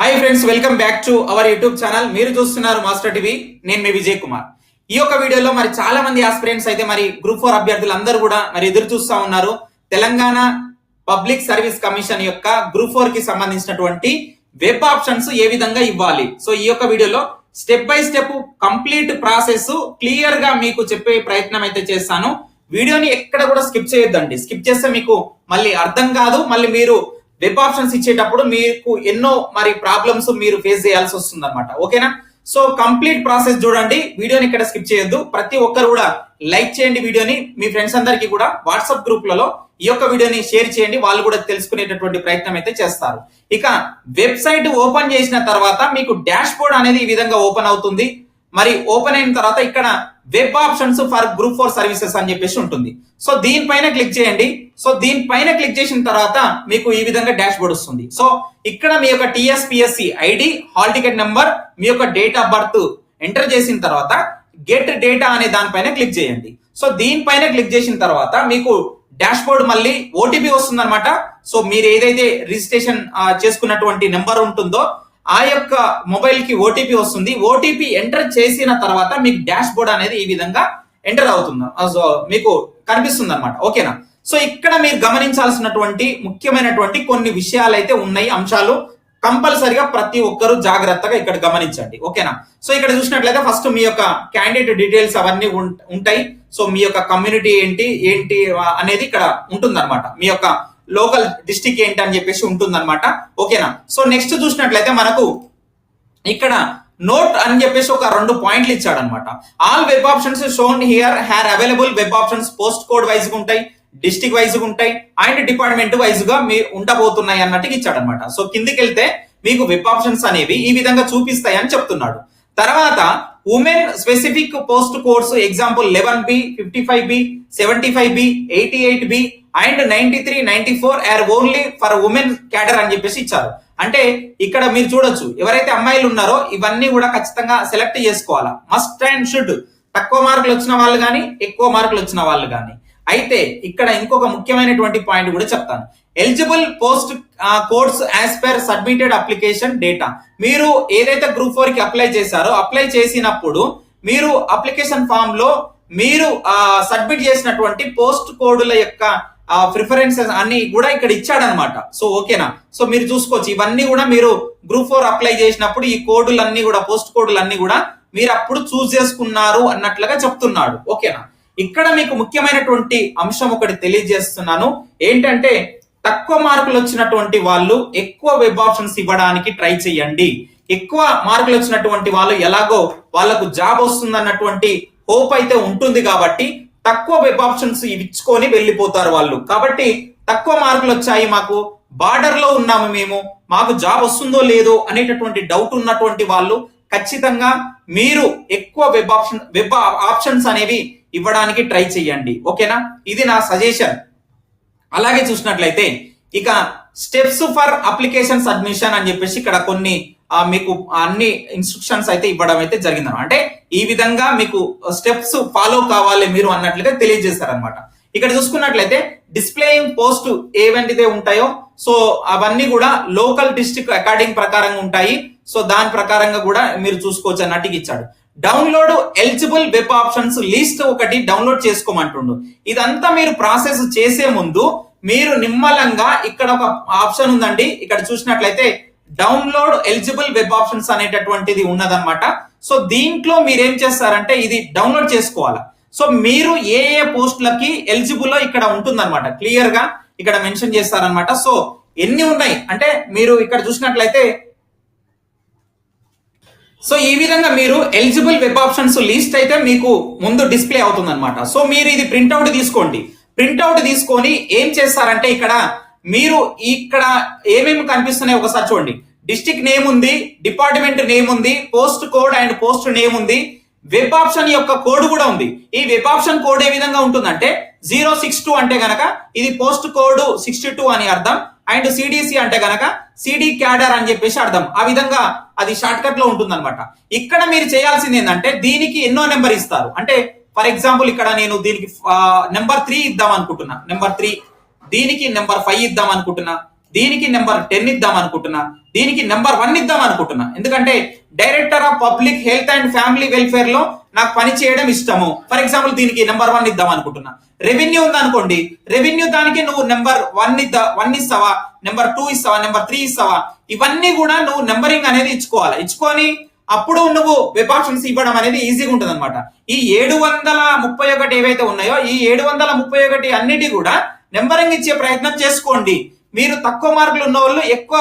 Hi friends welcome back to our YouTube channel మీరు చూస్తున్నారు master TV నేను మీ విజయ్ కుమార్. ఈ యొక్క వీడియోలో మరి చాలా మంది ఆస్పిరెంట్స్ అయితే మరి గ్రూప్ ఫోర్ అభ్యర్థులు అందరూ కూడా మరి ఎదురు చూస్తూ ఉన్నారు. తెలంగాణ పబ్లిక్ సర్వీస్ కమిషన్ యొక్క గ్రూప్ ఫోర్కి సంబంధించినటువంటి వెబ్ ఆప్షన్స్ ఏ విధంగా ఇవ్వాలి? సో ఈ యొక్క వీడియోలో step by step complete process క్లియర్గా మీకు చెప్పే ప్రయత్నం అయితే చేస్తాను. వీడియోని ఎక్కడ కూడా స్కిప్ చేయొద్దండి. స్కిప్ చేస్తే మీకు మళ్ళీ అర్థం కాదు. మళ్ళీ మీరు వెబ్ ఆప్షన్స్ ఇచ్చేటప్పుడు మీకు ఎన్నో మరి ప్రాబ్లమ్స్ మీరు ఫేస్ చేయాల్సి వస్తుంది అనమాట ఓకేనా? సో కంప్లీట్ ప్రాసెస్ చూడండి. వీడియోని ఇక్కడ స్కిప్ చేయొద్దు. ప్రతి ఒక్కరు కూడా లైక్ చేయండి వీడియోని. మీ ఫ్రెండ్స్ అందరికీ కూడా వాట్సాప్ గ్రూప్లలో ఈ యొక్క వీడియోని షేర్ చేయండి. వాళ్ళు కూడా తెలుసుకునేటటువంటి ప్రయత్నం అయితే చేస్తారు. ఇక వెబ్సైట్ ఓపెన్ చేసిన తర్వాత మీకు డాష్ బోర్డ్ అనేది ఈ విధంగా ఓపెన్ అవుతుంది. మరి ఓపెన్ అయిన తర్వాత ఇక్కడ web options for group four services అని చెప్పేసి ఉంటుంది. సో దీనిపైన క్లిక్ చేయండి. సో దీనిపైన క్లిక్ చేసిన తర్వాత మీకు ఈ విధంగా డాష్ బోర్డ్ వస్తుంది. సో ఇక్కడ మీ యొక్క TSPSC ID hall ticket number మీ యొక్క డేట్ ఆఫ్ బర్త్ ఎంటర్ చేసిన తర్వాత గెట్ డేటా అనే దానిపైన క్లిక్ చేయండి. సో దీనిపైన క్లిక్ చేసిన తర్వాత మీకు డాష్ బోర్డ్ మళ్ళీ ఓటీపీ వస్తుంది అనమాట సో మీరు ఏదైతే రిజిస్ట్రేషన్ చేసుకున్నటువంటి నెంబర్ ఉంటుందో ఆ యొక్క మొబైల్కి ఓటీపీ వస్తుంది. ఓటీపీ ఎంటర్ చేసిన తర్వాత మీకు డాష్ బోర్డ్ అనేది ఈ విధంగా ఎంటర్ అవుతుంది. సో మీకు కనిపిస్తుంది అనమాట ఓకేనా? సో ఇక్కడ మీరు గమనించాల్సినటువంటి ముఖ్యమైనటువంటి కొన్ని విషయాలు అయితే ఉన్నాయి అంశాలు. కంపల్సరిగా ప్రతి ఒక్కరూ జాగ్రత్తగా ఇక్కడ గమనించండి. ఓకేనా? సో ఇక్కడ చూసినట్లయితే ఫస్ట్ మీ యొక్క క్యాండిడేట్ డీటెయిల్స్ అవన్నీ ఉంటాయి. సో మీ యొక్క కమ్యూనిటీ ఏంటి ఏంటి అనేది ఇక్కడ ఉంటుందన్నమాట. మీ యొక్క లోకల్ డిస్టిక్ ఏంటి అని చెప్పేసి ఉంటుందన్నమాట. ఓకేనా? సో నెక్స్ట్ చూసినట్లయితే మనకు ఇక్కడ నోట్ అని చెప్పేసి ఒక రెండు పాయింట్లు ఇచ్చాడనమాట all web options shown here are available web options post code వైజ్గా ఉంటాయి డిస్టిక్ వైజ్గా ఉంటాయి అండ్ డిపార్ట్మెంట్ వైజ్గా మీ ఉండబోతున్నాయి అన్నట్టుగా ఇచ్చాడనమాట సో కిందికి వెళ్తే మీకు వెబ్ ఆప్షన్స్ అనేవి ఈ విధంగా చూపిస్తాయి అని చెప్తున్నాడు. తర్వాత women specific post codes example eleven B fifty five B seventy five B eighty eight B and ninety three ninety four are only for women cadre అని చెప్పేసి ఇచ్చారు. అంటే ఇక్కడ మీరు చూడొచ్చు ఎవరైతే అమ్మాయిలు ఉన్నారో ఇవన్నీ కూడా ఖచ్చితంగా సెలెక్ట్ చేసుకోవాలా. మస్ట్ అండ్ షుడ్ తక్కువ మార్కులు వచ్చిన వాళ్ళు కానీ ఎక్కువ మార్కులు వచ్చిన వాళ్ళు కానీ అయితే ఇక్కడ ఇంకొక ముఖ్యమైనటువంటి పాయింట్ కూడా చెప్తాను. Eligible post codes as per submitted application data మీరు ఏదైతే గ్రూప్ ఫోర్కి అప్లై చేశారో అప్లై చేసినప్పుడు మీరు అప్లికేషన్ ఫామ్లో మీరు సబ్మిట్ చేసినటువంటి పోస్ట్ కోడ్ల యొక్క ప్రిఫరెన్సెస్ అన్ని కూడా ఇక్కడ ఇచ్చాడనమాట. సో ఓకేనా సో మీరు చూసుకోవచ్చు. ఇవన్నీ కూడా మీరు గ్రూప్ ఫోర్ అప్లై చేసినప్పుడు ఈ కోడులన్నీ కూడా పోస్ట్ కోడులన్నీ కూడా మీరు అప్పుడు చూస్ చేసుకున్నారు అన్నట్లుగా చెప్తున్నాడు. ఓకేనా ఇక్కడ మీకు ముఖ్యమైనటువంటి అంశం ఒకటి తెలియజేస్తున్నాను. ఏంటంటే తక్కువ మార్కులు వచ్చినటువంటి వాళ్ళు ఎక్కువ వెబ్ ఆప్షన్స్ ఇవ్వడానికి ట్రై చేయండి. ఎక్కువ మార్కులు వచ్చినటువంటి వాళ్ళు ఎలాగో వాళ్ళకు జాబ్ వస్తుంది అన్నటువంటి హోప్ అయితే ఉంటుంది కాబట్టి తక్కువ వెబ్ ఆప్షన్స్ ఇచ్చుకొని వెళ్ళిపోతారు వాళ్ళు. కాబట్టి తక్కువ మార్కులు వచ్చాయి మాకు బార్డర్లో ఉన్నాము మేము మాకు జాబ్ వస్తుందో లేదో అనేటటువంటి డౌట్ ఉన్నటువంటి వాళ్ళు ఖచ్చితంగా మీరు ఎక్కువ వెబ్ ఆప్షన్ వెబ్ ఆప్షన్స్ అనేవి ఇవ్వడానికి ట్రై చేయండి ఓకేనా? ఇది నా సజెషన్. అలాగే చూసినట్లయితే ఇక స్టెప్స్ ఫర్ అప్లికేషన్స్ అడ్మిషన్ అని చెప్పేసి ఇక్కడ కొన్ని మీకు అన్ని ఇన్స్ట్రక్షన్స్ అయితే ఇవ్వడం అయితే జరిగింది అంటే ఈ విధంగా మీకు స్టెప్స్ ఫాలో కావాలి మీరు అన్నట్లుగా తెలియజేశారనమాట. ఇక్కడ చూసుకున్నట్లయితే డిస్ప్లేయింగ్ పోస్ట్ ఏవంటిదే ఉంటాయో సో అవన్నీ కూడా లోకల్ డిస్ట్రిక్ట్ అకార్డింగ్ ప్రకారంగా ఉంటాయి. సో దాని ప్రకారంగా కూడా మీరు చూసుకోవచ్చు అన్నట్టుగా ఇచ్చాడు. Download eligible web options list ఒకటి డౌన్లోడ్ చేసుకోమంటుండు. ఇదంతా మీరు ప్రాసెస్ చేసే ముందు మీరు నిమ్మలంగా ఇక్కడ ఒక ఆప్షన్ ఉందండి. ఇక్కడ చూసినట్లయితే డౌన్లోడ్ ఎలిజిబుల్ వెబ్ ఆప్షన్స్ అనేటటువంటిది ఉన్నదన్నమాట. సో దీంట్లో మీరు ఏం చేస్తారంటే ఇది డౌన్లోడ్ చేసుకోవాలి. సో మీరు ఏ ఏ పోస్టులకి ఎలిజిబుల్ ఇక్కడ ఉంటుందన్నమాట. క్లియర్గా ఇక్కడ మెన్షన్ చేస్తారనమాట సో ఎన్ని ఉన్నాయి? అంటే మీరు ఇక్కడ చూసినట్లయితే సో ఈ విధంగా మీరు ఎలిజిబుల్ వెబ్ ఆప్షన్స్ లిస్ట్ అయితే మీకు ముందు డిస్ప్లే అవుతుంది అనమాట సో మీరు ఇది ప్రింట్అవుట్ తీసుకోండి. ప్రింట్అవుట్ తీసుకొని ఏం చేస్తారంటే ఇక్కడ మీరు ఇక్కడ ఏమేమి కనిపిస్తున్నాయి ఒకసారి చూడండి. డిస్టిక్ నేమ్ ఉంది డిపార్ట్మెంట్ నేమ్ ఉంది post code and post name ఉంది. వెబ్ ఆప్షన్ యొక్క కోడ్ కూడా ఉంది. ఈ వెబ్ ఆప్షన్ కోడ్ ఏ విధంగా ఉంటుందంటే జీరో సిక్స్ టూ అంటే గనక ఇది పోస్ట్ కోడ్ సిక్స్టీ టూ అని అర్థం. అండ్ సిడిసి అంటే గనక సిడి క్యాడర్ అని చెప్పేసి అర్థం. ఆ విధంగా అది షార్ట్ కట్లో ఉంటుంది ఇక్కడ మీరు చేయాల్సింది ఏంటంటే దీనికి ఎన్నో నెంబర్ ఇస్తారు. అంటే ఫర్ ఎగ్జాంపుల్ ఇక్కడ నేను దీనికి నెంబర్ త్రీ ఇద్దాం అనుకుంటున్నా. Number three. దీనికి నెంబర్ ఫైవ్ ఇద్దాం అనుకుంటున్నా. దీనికి నెంబర్ టెన్ ఇద్దాం అనుకుంటున్నా దీనికి నెంబర్ వన్ ఇద్దాం అనుకుంటున్నా. ఎందుకంటే director of public health and family వెల్ఫేర్లో నాకు పని చేయడం ఇష్టము. ఫర్ ఎగ్జాంపుల్ దీనికి నెంబర్ వన్ ఇద్దాం అనుకుంటున్నా. రెవెన్యూ ఉంది అనుకోండి రెవెన్యూ దానికి నువ్వు నెంబర్ వన్ ఇద్దా వన్ ఇస్తావా నెంబర్ టూ ఇస్తావా నెంబర్ త్రీ ఇస్తావా ఇవన్నీ కూడా నువ్వు నెంబరింగ్ అనేది ఇచ్చుకోవాలి. ఇచ్చుకొని అప్పుడు నువ్వు వెబ్ ఆప్షన్స్ ఇవ్వడం అనేది ఈజీగా ఉంటుంది అనమాట ఈ ఏడు వందల ముప్పై ఒకటి ఏవైతే ఉన్నాయో ఈ ఏడు వందల ముప్పై ఒకటి అన్నిటి కూడా నెంబరింగ్ ఇచ్చే ప్రయత్నం చేసుకోండి. మీరు తక్కువ మార్కులు ఉన్న వాళ్ళు ఎక్కువ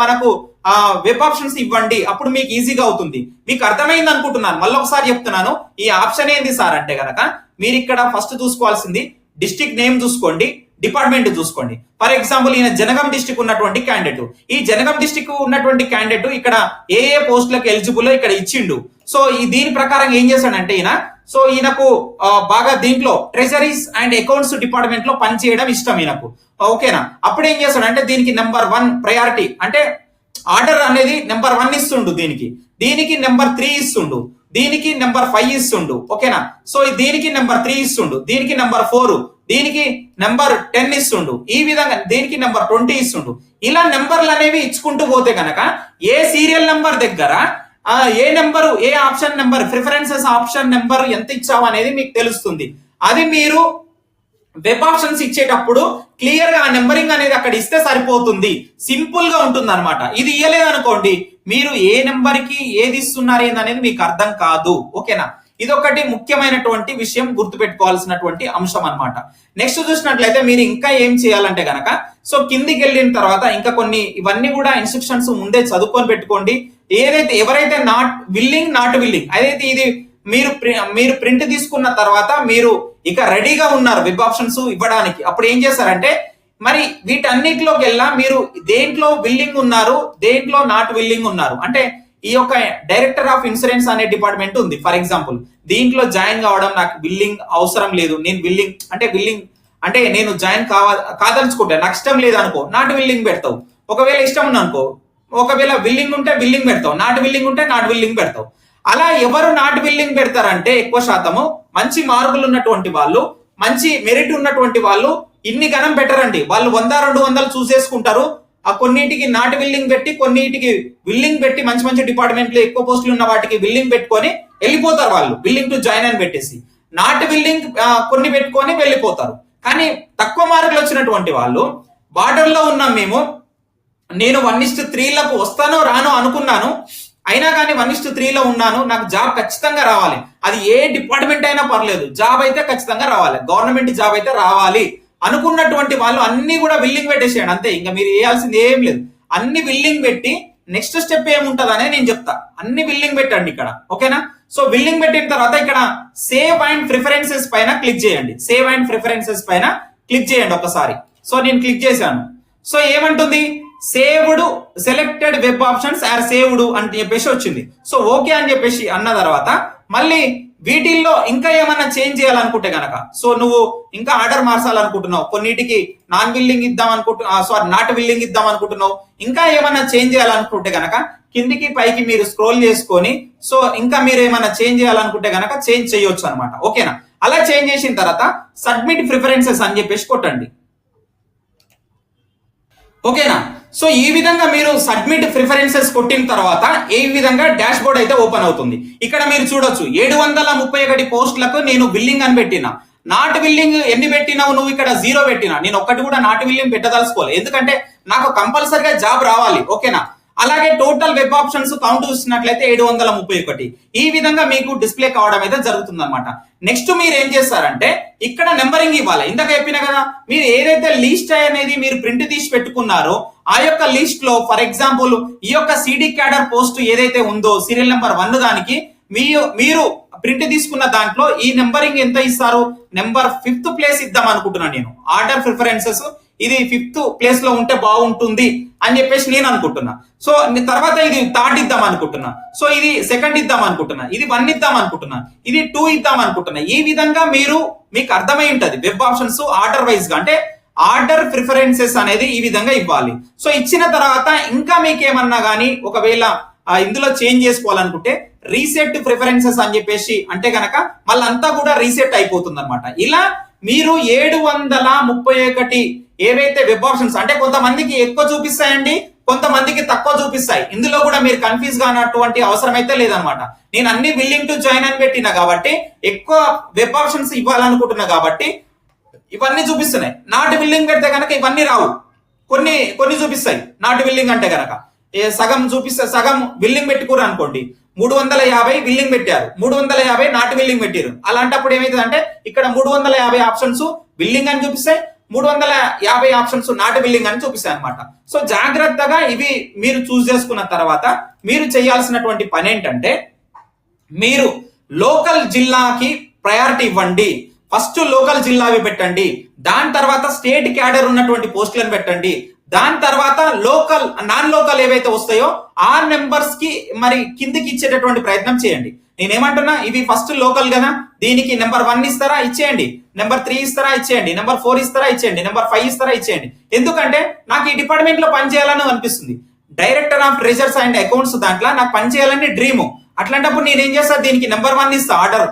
మనకు ఆ వెబ్ ఆప్షన్స్ ఇవ్వండి. అప్పుడు మీకు ఈజీగా అవుతుంది. మీకు అర్థమైంది అనుకుంటున్నాను. మళ్ళీ ఒకసారి చెప్తున్నాను. ఈ ఆప్షన్ ఏంది సార్ అంటే కనుక మీరు ఇక్కడ ఫస్ట్ చూసుకోవాల్సింది డిస్ట్రిక్ట్ నేమ్ చూసుకోండి డిపార్ట్మెంట్ చూసుకోండి. ఫర్ ఎగ్జాంపుల్ ఈయన జనగం డిస్టిక్ ఉన్నటువంటి క్యాండిడేట్ ఈ జనగం డిస్టిక్ ఉన్నటువంటి క్యాండిడేట్ ఇక్కడ ఏ ఏ పోస్టులకు ఎలిజిబుల్ ఇక్కడ ఇచ్చిండు. సో ఈ దీని ప్రకారం ఏం చేశాడంటే ఈయన సో ఈయనకు బాగా దీంట్లో ట్రెజరీస్ అండ్ అకౌంట్స్ డిపార్ట్మెంట్లో పనిచేయడం ఇష్టం ఈయనకు. ఓకేనా? అప్పుడు ఏం చేస్తాడంటే దీనికి నెంబర్ వన్ ప్రయారిటీ అంటే ఆర్డర్ అనేది నెంబర్ వన్ ఇస్తుండు దీనికి. దీనికి నెంబర్ త్రీ ఇస్తుండు. దీనికి నెంబర్ ఫైవ్ ఇస్తుండు. ఓకేనా? సో దీనికి నెంబర్ త్రీ ఇస్తుండు. దీనికి నెంబర్ ఫోర్ దీనికి నెంబర్ టెన్ ఇస్తుండు. ఈ విధంగా దీనికి నెంబర్ ట్వంటీ ఇస్తుండు. ఇలా నెంబర్లు అనేవి ఇచ్చుకుంటూ పోతే కనుక ఏ సీరియల్ నెంబర్ దగ్గర ఏ నెంబరు ఏ option number preferences option number ఎంత ఇచ్చావు అనేది మీకు తెలుస్తుంది. అది మీరు వెబ్ ఆప్షన్స్ ఇచ్చేటప్పుడు క్లియర్గా ఆ నెంబరింగ్ అనేది అక్కడ ఇస్తే సరిపోతుంది. సింపుల్గా ఉంటుంది అనమాట ఇది ఇయ్యలేదు అనుకోండి మీరు ఏ నెంబర్కి ఏది ఇస్తున్నారు ఏందనేది మీకు అర్థం కాదు. ఓకేనా? ఇది ఒకటి ముఖ్యమైనటువంటి విషయం గుర్తుపెట్టుకోవాల్సినటువంటి అంశం అనమాట నెక్స్ట్ చూసినట్లయితే మీరు ఇంకా ఏం చేయాలంటే గనక సో కిందికి వెళ్ళిన తర్వాత ఇంకా కొన్ని ఇవన్నీ కూడా ఇన్స్ట్రక్షన్స్ ముందే చదువుకొని పెట్టుకోండి. ఏదైతే ఎవరైతే నాట్ విల్లింగ్ నాట్ విల్లింగ్ అదైతే ఇది మీరు ప్రి- మీరు ప్రింట్ తీసుకున్న తర్వాత మీరు ఇక రెడీగా ఉన్నారు వెబ్ ఆప్షన్స్ ఇవ్వడానికి. అప్పుడు ఏం చేస్తారంటే మరి వీటన్నిటిలోకి వెళ్ళా మీరు దేంట్లో విల్లింగ్ ఉన్నారు దేంట్లో నాట్ విల్లింగ్ ఉన్నారు. అంటే ఈ యొక్క డైరెక్టర్ ఆఫ్ ఇన్సూరెన్స్ అనే డిపార్ట్మెంట్ ఉంది ఫర్ ఎగ్జాంపుల్ దీంట్లో జాయిన్ కావడం నాకు బిల్లింగ్ అవసరం లేదు. నేను బిల్లింగ్ అంటే బిల్లింగ్ అంటే నేను జాయిన్ కావ కాదలుచుకుంటా. నాకు ఇష్టం లేదు అనుకో నాట్ విల్లింగ్ పెడతావు. ఒకవేళ ఇష్టం ఉంది అనుకో ఒకవేళ బిల్లింగ్ ఉంటే బిల్లింగ్ పెడతావు నాట్ బిల్లింగ్ ఉంటే నాట్ బిల్లింగ్ పెడతావు. అలా ఎవరు నాట్ బిల్లింగ్ పెడతారంటే ఎక్కువ శాతము మంచి మార్కులు ఉన్నటువంటి వాళ్ళు మంచి మెరిట్ ఉన్నటువంటి వాళ్ళు ఇన్ని గణం పెట్టరండి. వాళ్ళు వంద రెండు వందలు చూసేసుకుంటారు. ఆ కొన్నిటికి నాట్ బిల్లింగ్ పెట్టి కొన్నిటికి బిల్లింగ్ పెట్టి మంచి మంచి డిపార్ట్మెంట్లు ఎక్కువ పోస్టులు ఉన్న వాటికి బిల్లింగ్ పెట్టుకొని వెళ్ళిపోతారు వాళ్ళు బిల్లింగ్ టు జాయిన్ అని పెట్టేసి. నాట్ బిల్లింగ్ కొన్ని పెట్టుకొని వెళ్ళిపోతారు. కానీ తక్కువ మార్కులు వచ్చినటువంటి వాళ్ళు బార్డర్లో ఉన్నాం మేము నేను వన్ ఇస్ట్ త్రీలకు వస్తానో రానో అనుకున్నాను. అయినా కానీ వన్ ఇస్ట్ త్రీలో ఉన్నాను. నాకు జాబ్ ఖచ్చితంగా రావాలి. అది ఏ డిపార్ట్మెంట్ అయినా పర్లేదు. జాబ్ అయితే ఖచ్చితంగా రావాలి. గవర్నమెంట్ జాబ్ అయితే రావాలి. అనుకున్నటువంటి వాళ్ళు అన్ని కూడా విల్లింగ్ పెట్టేసేయండి. అంతే. ఇంకా మీరు వేయాల్సింది ఏం లేదు. అన్ని విల్లింగ్ పెట్టి నెక్స్ట్ స్టెప్ ఏముంటదనే నేను చెప్తా. అన్ని విల్లింగ్ పెట్టండి ఇక్కడ. ఓకేనా? సో విల్లింగ్ పెట్టిన తర్వాత ఇక్కడ సేవ్ అండ్ ప్రిఫరెన్సెస్ పైన క్లిక్ చేయండి. సేవ్ అండ్ ప్రిఫరెన్సెస్ పైన క్లిక్ చేయండి ఒకసారి. సో నేను క్లిక్ చేశాను. సో ఏమంటుంది? Saved selected web options are saved అని చెప్పేసి వచ్చింది. సో ఓకే అని చెప్పేసి అన్న తర్వాత మళ్ళీ వీటిల్లో ఇంకా ఏమన్నా చేంజ్ చేయాలనుకుంటే గనక సో నువ్వు ఇంకా ఆర్డర్ మార్చాలనుకుంటున్నావు కొన్నిటికి నాన్ బిల్లింగ్ ఇద్దాం అనుకుంటు సారీ నాట్ బిల్లింగ్ ఇద్దాం అనుకుంటున్నావు ఇంకా ఏమన్నా చేంజ్ చేయాలనుకుంటే గనక కిందికి పైకి మీరు స్క్రోల్ చేసుకొని సో ఇంకా మీరు ఏమైనా చేంజ్ చేయాలనుకుంటే గనక చేంజ్ చేయొచ్చు అనమాట ఓకేనా? అలా చేంజ్ చేసిన తర్వాత సబ్మిట్ ప్రిఫరెన్సెస్ అని చెప్పేసి కొట్టండి. ఓకేనా? సో ఈ విధంగా మీరు సబ్మిట్ ప్రిఫరెన్సెస్ కొట్టిన తర్వాత ఏ విధంగా డాష్ బోర్డ్ అయితే ఓపెన్ అవుతుంది. ఇక్కడ మీరు చూడొచ్చు ఏడు వందల ముప్పై ఒకటి పోస్టులకు నేను బిల్లింగ్ అని పెట్టిన. నాట్ బిల్లింగ్ ఎన్ని పెట్టినావు నువ్వు ఇక్కడ? జీరో పెట్టినా. నేను ఒక్కటి కూడా నాట్ బిల్లింగ్ పెట్టదలుచుకోవాలి ఎందుకంటే నాకు కంపల్సరిగా జాబ్ రావాలి. ఓకేనా? అలాగే టోటల్ వెబ్ ఆప్షన్స్ కౌంట్ చూసినట్లయితే ఏడు వందల ముప్పై ఒకటి. ఈ విధంగా మీకు డిస్ప్లే కావడం అయితే జరుగుతుంది అనమాట నెక్స్ట్ మీరు ఏం చేస్తారంటే ఇక్కడ నెంబరింగ్ ఇవ్వాలి. ఇందాక చెప్పిన కదా మీరు ఏదైతే లిస్ట్ అనేది మీరు ప్రింట్ తీసి పెట్టుకున్నారో ఆ యొక్క లిస్ట్లో ఫర్ ఎగ్జాంపుల్ ఈ యొక్క సిడి క్యాడర్ పోస్ట్ ఏదైతే ఉందో సీరియల్ నెంబర్ వన్ దానికి మీ మీరు ప్రింట్ తీసుకున్న దాంట్లో ఈ నెంబరింగ్ ఎంత ఇస్తారు? నెంబర్ ఫిఫ్త్ ప్లేస్ ఇద్దాం అనుకుంటున్నాను నేను. ఆర్డర్ ప్రిఫరెన్సెస్ ఇది ఫిఫ్త్ ప్లేస్లో ఉంటే బాగుంటుంది అని చెప్పేసి నేను అనుకుంటున్నా. సో తర్వాత ఇది థర్డ్ ఇద్దాం అనుకుంటున్నా. సో ఇది సెకండ్ ఇద్దాం అనుకుంటున్నా. ఇది వన్ ఇద్దాం అనుకుంటున్నా. ఇది టూ ఇద్దాం అనుకుంటున్నా. ఈ విధంగా మీరు మీకు అర్థమై ఉంటది. వెబ్ ఆప్షన్స్ ఆర్డర్ వైజ్గా. అంటే ఆర్డర్ ప్రిఫరెన్సెస్ అనేది ఈ విధంగా ఇవ్వాలి. సో ఇచ్చిన తర్వాత ఇంకా మీకు ఏమన్నా కానీ ఒకవేళ ఇందులో చేంజ్ చేసుకోవాలనుకుంటే రీసెట్ ప్రిఫరెన్సెస్ అని చెప్పేసి అంటే గనక మళ్ళంతా కూడా రీసెట్ అయిపోతుంది అనమాట ఇలా మీరు ఏడు వందల ముప్పై ఒకటి ఏవైతే వెబ్ ఆప్షన్స్ అంటే కొంతమందికి ఎక్కువ చూపిస్తాయండి కొంతమందికి తక్కువ చూపిస్తాయి. ఇందులో కూడా మీరు కన్ఫ్యూజ్ కానటువంటి అవసరం అయితే లేదనమాట నేను అన్ని బిల్లింగ్ టు జాయిన్ అని పెట్టినా కాబట్టి ఎక్కువ వెబ్ ఆప్షన్స్ ఇవ్వాలనుకుంటున్నా కాబట్టి ఇవన్నీ చూపిస్తున్నాయి. నాట్ బిల్లింగ్ పెడితే కనుక ఇవన్నీ రావు. కొన్ని కొన్ని చూపిస్తాయి. నాట్ బిల్లింగ్ అంటే కనుక సగం చూపిస్తే సగం బిల్లింగ్ పెట్టుకోరు అనుకోండి. మూడు వందల యాభై బిల్లింగ్ పెట్టారు. మూడు వందల యాభై నాట్ బిల్లింగ్ పెట్టారు. అలాంటప్పుడు ఏమైతుంది అంటే ఇక్కడ మూడు వందల యాభై ఆప్షన్స్ బిల్లింగ్ అని చూపిస్తాయి మూడు వందల యాభై ఆప్షన్స్ నాట్ బిల్లింగ్ అని చూపిస్తాయి అనమాట సో జాగ్రత్తగా ఇవి మీరు చూస్ చేసుకున్న తర్వాత మీరు చేయాల్సినటువంటి పని ఏంటంటే మీరు లోకల్ జిల్లాకి ప్రయారిటీ ఇవ్వండి. ఫస్ట్ లోకల్ జిల్లావి పెట్టండి. దాని తర్వాత స్టేట్ క్యాడర్ ఉన్నటువంటి పోస్టులను పెట్టండి. దాని తర్వాత లోకల్ నాన్ లోకల్ ఏవైతే వస్తాయో ఆ నెంబర్స్కి మరి కిందికి ఇచ్చేటటువంటి ప్రయత్నం చేయండి. నేనేమంటున్నా ఇవి ఫస్ట్ లోకల్ కదా దీనికి నెంబర్ వన్ ఇస్తారా ఇచ్చేయండి. నెంబర్ త్రీ ఇస్తారా ఇచ్చేయండి. నెంబర్ ఫోర్ ఇస్తారా ఇచ్చేయండి. నెంబర్ ఫైవ్ ఇస్తారా ఇచ్చేయండి. ఎందుకంటే నాకు ఈ డిపార్ట్మెంట్లో పనిచేయాలని అనిపిస్తుంది. Director of treasures and accounts దాంట్లో నాకు పనిచేయాలని డ్రీమ్ అట్లాంటప్పుడు నేను ఏం చేస్తా దీనికి నెంబర్ వన్ ఇస్తా ఆర్డర్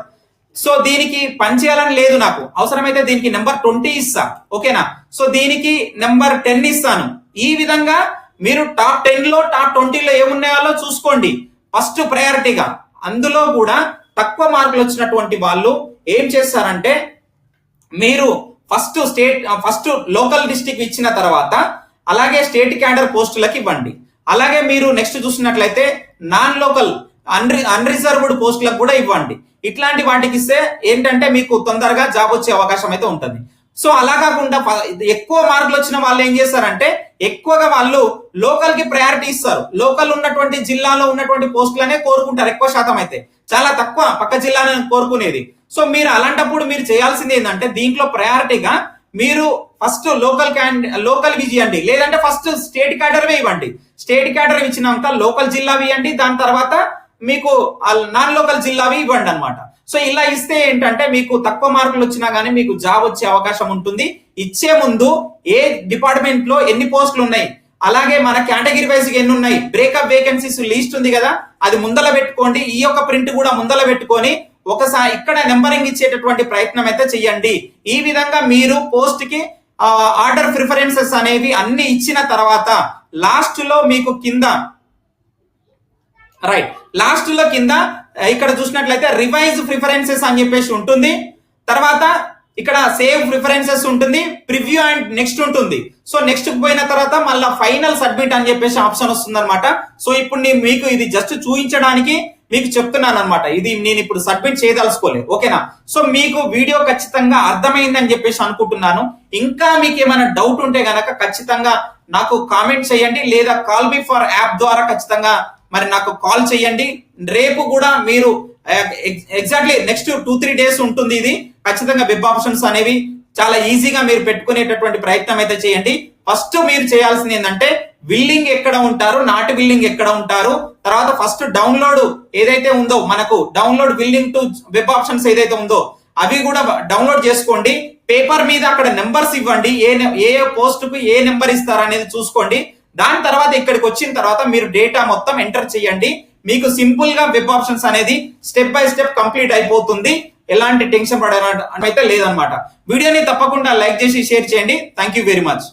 సో దీనికి పనిచేయాలని లేదు నాకు. అవసరమైతే దీనికి నెంబర్ ట్వంటీ ఇస్తా. ఓకేనా? సో దీనికి నెంబర్ టెన్ ఇస్తాను. ఈ విధంగా మీరు టాప్ టెన్లో టాప్ ట్వంటీలో ఏమున్నాయో చూసుకోండి. ఫస్ట్ ప్రయారిటీగా. అందులో కూడా తక్కువ మార్కులు వచ్చినటువంటి వాళ్ళు ఏం చేస్తారంటే మీరు first state first local district ఇచ్చిన తర్వాత అలాగే స్టేట్ క్యాడర్ పోస్టులకి ఇవ్వండి. అలాగే మీరు నెక్స్ట్ చూసినట్లయితే నాన్ లోకల్ అన్రి అన్రిజర్వ్డ్ పోస్టులకు కూడా ఇవ్వండి. ఇట్లాంటి వాటికి ఇస్తే ఏంటంటే మీకు తొందరగా జాబ్ వచ్చే అవకాశం అయితే ఉంటుంది. సో అలా కాకుండా ఎక్కువ మార్కులు వచ్చిన వాళ్ళు ఏం చేస్తారంటే ఎక్కువగా వాళ్ళు లోకల్కి ప్రయారిటీ ఇస్తారు. లోకల్ ఉన్నటువంటి జిల్లాలో ఉన్నటువంటి పోస్టులనే కోరుకుంటారు ఎక్కువ శాతం అయితే. చాలా తక్కువ పక్క జిల్లాను కోరుకునేది. సో మీరు అలాంటప్పుడు మీరు చేయాల్సింది ఏంటంటే దీంట్లో ప్రయారిటీగా మీరు ఫస్ట్ లోకల్ క్యాండి లోకల్ ఇవ్వండి లేదంటే ఫస్ట్ స్టేట్ క్యాడర్వే ఇవ్వండి. స్టేట్ క్యాడర్ ఇచ్చినాక లోకల్ జిల్లా ఇవ్వండి దాని తర్వాత మీకు నాన్ లోకల్ జిల్లావి ఇవ్వండి అనమాట సో ఇలా ఇస్తే ఏంటంటే మీకు తక్కువ మార్కులు వచ్చినా కానీ మీకు జాబ్ వచ్చే అవకాశం ఉంటుంది. ఇచ్చే ముందు ఏ డిపార్ట్మెంట్లో ఎన్ని పోస్టులు ఉన్నాయి అలాగే మన కేటగిరీ వైజ్ ఎన్ని ఉన్నాయి బ్రేకప్ వేకెన్సీస్ లిస్ట్ ఉంది కదా అది ముందల పెట్టుకోండి. ఈ యొక్క ప్రింట్ కూడా ముందల పెట్టుకొని ఒకసారి ఇక్కడ నెంబరింగ్ ఇచ్చేటటువంటి ప్రయత్నం అయితే చెయ్యండి. ఈ విధంగా మీరు పోస్ట్కి ఆర్డర్ ప్రిఫరెన్సెస్ అనేవి అన్ని ఇచ్చిన తర్వాత లాస్ట్లో మీకు కింద రైట్ లాస్ట్లో కింద ఇక్కడ చూసినట్లయితే రివైజ్ ప్రిఫరెన్సెస్ అని చెప్పేసి ఉంటుంది. తర్వాత ఇక్కడ సేవ్ ప్రిఫరెన్సెస్ ఉంటుంది ప్రివ్యూ అండ్ నెక్స్ట్ ఉంటుంది. సో నెక్స్ట్ పోయిన తర్వాత మళ్ళీ ఫైనల్ సబ్మిట్ అని చెప్పేసి ఆప్షన్ వస్తుంది అనమాట సో ఇప్పుడు నేను మీకు ఇది జస్ట్ చూపించడానికి మీకు చెప్తున్నాను అనమాట ఇది నేను ఇప్పుడు సబ్మిట్ చేయదలుచుకోలేదు. ఓకేనా? సో మీకు వీడియో ఖచ్చితంగా అర్థమైందని చెప్పేసి అనుకుంటున్నాను. ఇంకా మీకు ఏమైనా డౌట్ ఉంటే గనక ఖచ్చితంగా నాకు కామెంట్ చేయండి. లేదా కాల్ బీ ఫర్ యాప్ ద్వారా ఖచ్చితంగా మరి నాకు కాల్ చేయండి. రేపు కూడా మీరు exactly next two three days ఉంటుంది ఇది. ఖచ్చితంగా వెబ్ ఆప్షన్స్ అనేవి చాలా ఈజీగా మీరు పెట్టుకునేటటువంటి ప్రయత్నం అయితే చేయండి. ఫస్ట్ మీరు చేయాల్సింది ఏంటంటే బిల్లింగ్ ఎక్కడ ఉంటారు నాట్ బిల్లింగ్ ఎక్కడ ఉంటారు తర్వాత ఫస్ట్ డౌన్లోడ్ ఏదైతే ఉందో మనకు download willing to web options ఏదైతే ఉందో అవి కూడా డౌన్లోడ్ చేసుకోండి. పేపర్ మీద అక్కడ నెంబర్స్ ఇవ్వండి. ఏ ఏ పోస్ట్కు ఏ నెంబర్ ఇస్తారు అనేది చూసుకోండి. దాని తర్వాత ఇక్కడికి వచ్చిన తర్వాత మీరు డేటా మొత్తం ఎంటర్ చేయండి. మీకు సింపుల్గా వెబ్ ఆప్షన్స్ అనేది స్టెప్ బై స్టెప్ కంప్లీట్ అయిపోతుంది. ఎలాంటి టెన్షన్ పడాలంటే అయితే లేదనమాట వీడియోని తప్పకుండా లైక్ చేసి షేర్ చేయండి. Thank you very much